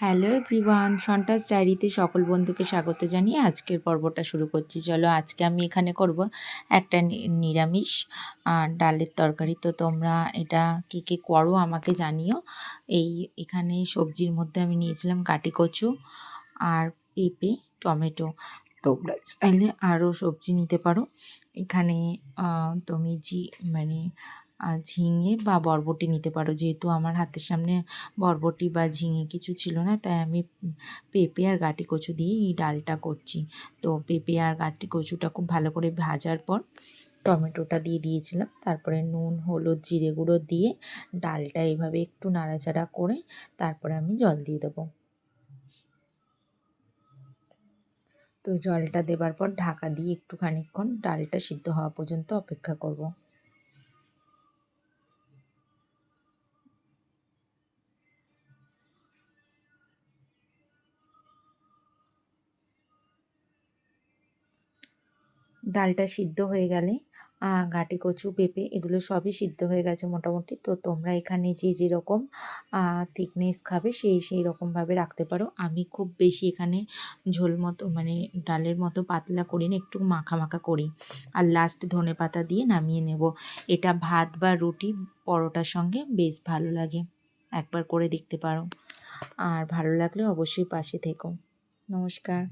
Hello everyone সন্টাস ডায়েরিতে সকল বন্ধুকে স্বাগত জানিয়ে আজকের পর্বটা শুরু করছি। চলো আজকে আমি এখানে করব একটা নিরামিষ ডালের তরকারি। তো তোমরা এটা কে কে করো আমাকে জানিও। এই এখানে সবজির মধ্যে আমি নিয়েছিলাম কাটি কচু আর পেঁপে, টমেটো। তোমরা চাইলে আরও সবজি নিতে পারো। এখানে তুমি জি মানে ঝিঙে বা বরবটি নিতে পারো। যেহেতু আমার হাতের সামনে বরবটি বা ঝিঙে কিছু ছিল না, তাই আমি পেঁপে আর গাটি কচু দিয়ে এই ডালটা করছি। তো পেঁপে আর গাঁটি কচুটা খুব ভালো করে ভাজার পর টমেটোটা দিয়ে দিয়েছিলাম। তারপরে নুন, হলুদ, জিরে গুঁড়ো দিয়ে ডালটা এইভাবে একটু নাড়াচাড়া করে তারপরে আমি জল দিয়ে দেবো। তো জলটা দেবার পর ঢাকা দিয়ে একটু খানিকক্ষণ ডালটা সিদ্ধ হওয়া পর্যন্ত অপেক্ষা করব। ডালটা সিদ্ধ হয়ে গেলে গাঁটি কচু, পেঁপে এগুলো সবই সিদ্ধ হয়ে গেছে মোটামুটি। তো তোমরা এখানে যে যেরকম থিকনেস খাবে সেই সেই রকমভাবে রাখতে পারো। আমি খুব বেশি এখানে ঝোল মতো মানে ডালের মতো পাতলা করি না একটু মাখা মাখা করি। আর লাস্ট ধনে পাতা দিয়ে নামিয়ে নেব। এটা ভাত বা রুটি, পরোটার সঙ্গে বেশ ভালো লাগে। একবার করে দেখতে পারো। আর ভালো লাগলে অবশ্যই পাশে থেকো। নমস্কার।